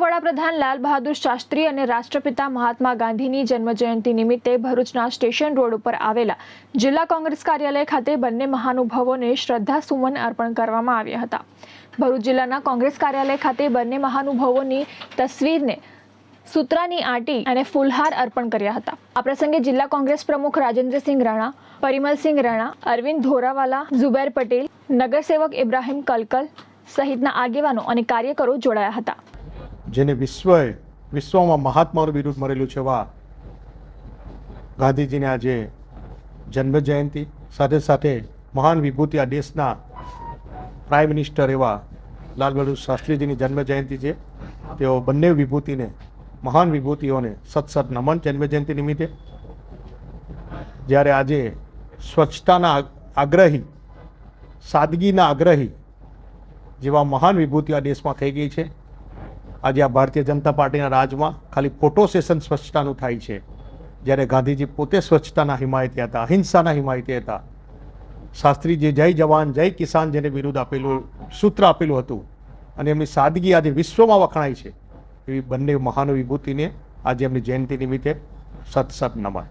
વડાપ્રધાન લાલ બહાદુર શાસ્ત્રી અને રાષ્ટ્રપિતા મહાત્મા ગાંધીની જન્મજયંતિ નિમિત્તે ભરૂચના સ્ટેશન રોડ ઉપર આવેલા જિલ્લા કોંગ્રેસ કાર્યાલય ખાતે બંને મહાનુભાવોને શ્રદ્ધાસુમન અર્પણ કરવામાં આવ્યા હતા. ભરૂચ જિલ્લાના કોંગ્રેસ કાર્યાલય ખાતે બંને મહાનુભાવોની તસવીરને સૂત્રાની આંટી અને ફૂલહાર અર્પણ કર્યા હતા. આ પ્રસંગે જિલ્લા કોંગ્રેસ પ્રમુખ રાજેન્દ્રસિંહ રાણા, પરિમલસિંહ રાણા, અરવિંદ ધોરાવાલા, ઝુબેર પટેલ, નગરસેવક ઇબ્રાહિમ કલકલ સહિતના આગેવાનો અને કાર્યકરો જોડાયા હતા. જેને વિશ્વએ વિશ્વમાં મહાત્માનું બિરુદ મળેલું છે એવા ગાંધીજીની આજે જન્મ જયંતિ સાથે સાથે મહાન વિભૂતિ આ દેશના પ્રાઇમ મિનિસ્ટર એવા લાલ બહાદુર શાસ્ત્રીજીની જન્મ જયંતિ છે. તેઓ બંને વિભૂતિને, મહાન વિભૂતિઓને સત સત નમન જન્મ જયંતિ નિમિત્તે જ્યારે આજે સ્વચ્છતાના આગ્રહી, સાદગીના આગ્રહી જેવા મહાન વિભૂતિ આ દેશમાં થઈ ગઈ છે. આજે આ ભારતીય જનતા પાર્ટીના રાજમાં ખાલી ફોટો સેશન સ્વચ્છતાનું થાય છે. જ્યારે ગાંધીજી પોતે સ્વચ્છતાના હિમાયતી હતા, અહિંસાના હિમાયતી હતા. શાસ્ત્રીજી જય જવાન, જય કિસાન જેને વિરુદ્ધ આપેલું સૂત્ર આપેલું હતું અને એમની સાદગી આજે વિશ્વમાં વખણાય છે, એવી બંને મહાન વિભૂતિને આજે એમની જયંતિ નિમિત્તે સત સત નમન.